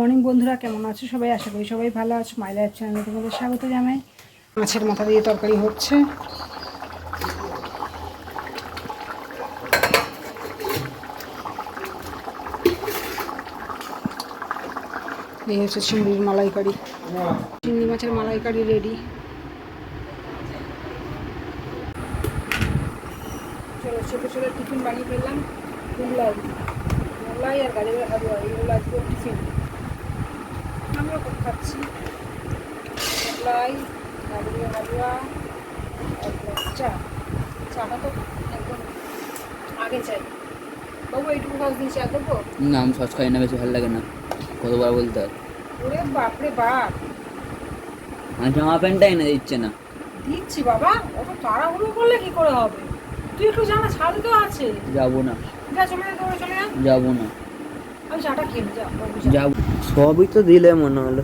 Morning বন্ধুরা, কেমন আছো সবাই? আশা করি সবাই ভালো আছো। মাই লাইফ চ্যানেলে তোমাদের স্বাগত জানাই। মাছের মাথা দিয়ে তরকারি হচ্ছে। এই হচ্ছে চিংড়ির মালাইকারি। চিংড়ি মাছের মালাইকারি রেডি চলো, ছোটো ছোটো টিফিন বানিয়ে ফেললাম। মোগলাই মোগলাই আর গাজরের হালুয়া। এগুলো আজকে টিফিন। আমিও খুব খাচ্ছি। মোগলাই গাজরের হালুয়া চা। চাটা তো একদম আগে চাই। বাবু এইটুকু খাওয়া দিন চা দেবো না আমি সস খাই না বেশি ভালো লাগে না। কতবার বলতে হয়। ওরে বাপরে বাপ। আর জামা প্যান্টটাই না দিচ্ছে না। দিচ্ছি বাবা অত তাড়াহুড়ো করলে কি করে হবে? তুই একটু জানা ছাড় তো আছে যাব না। যা চলে যা চলে যা। যাব না। যাব সবই তো দিলে মনে হলো।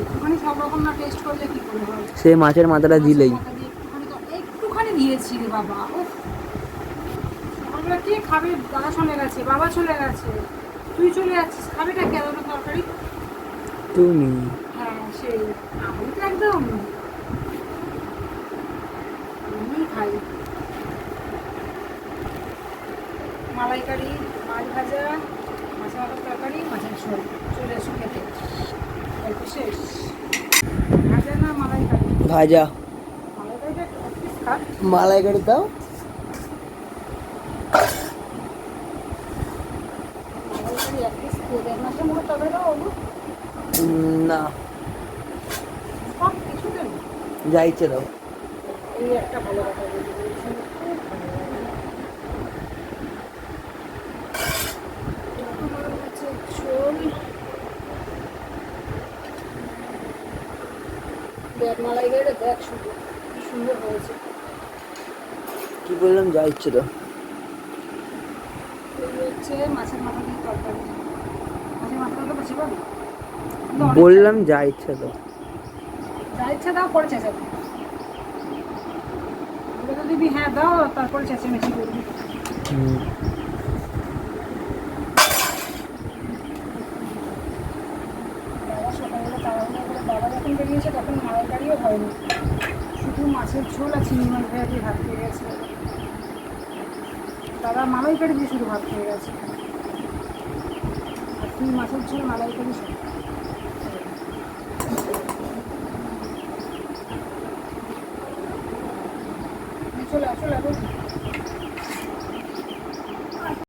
একটুখানি সব রকম টেস্ট করলে কি করে সে মাছের মাথাটা দিলেই। একটুখানি দিয়েছি রে বাবা। সকালবেলা কে খাবে? দাদা চলে গেছে বাবা চলে গেছে। তুই চলে যাচ্ছিস খাবেটা কেন তরকারি? তুমি। হ্যাঁ সেই আমি তো একদম। আমি খাই। মালাইকারি মাছ ভাজা মাছের মাথার তরকারি মাছের ঝোল। চলে এসো খেতে। গল্প শেষ। ভাজা না মালাইকারি? ভাজা। মালাইকারি দাও। না। যা ইচ্ছে দাও। এই একটা ভালো কথা বলতে পেরেছি। খুব ভালো লাগে। এখন আমার কাছে ঝোল। দেখ মালাইকারিটা দেখ শুধু কি সুন্দর হয়েছে। কি বললাম যা ইচ্ছে এই হচ্ছে মাছের মাথা দিয়ে তরকারি। মাছের মাথাটা তো বেশি পাবো বললাম যা ইচ্ছে দাও যা ইচ্ছা দাও পরে চেঁচাবি বলে দিবি হ্যাঁ দাও তারপরে চেঁচামেচি করবি। হুম। বাবা সকালবেলা তাড়াহুড়ো করে বাবা যখন বেরিয়েছে, তখন মালাইকারিও হয়নি। শুধু মাছের ঝোল আর চিংড়ি মাছ ভাজা দিয়ে ভাত খেয়ে গেছে। দাদা মালাইকারি দিয়ে শুধু ভাত খেয়ে গেছে। আর তুই মাছের ঝোল, মালাইকারি সব। চলে চলে।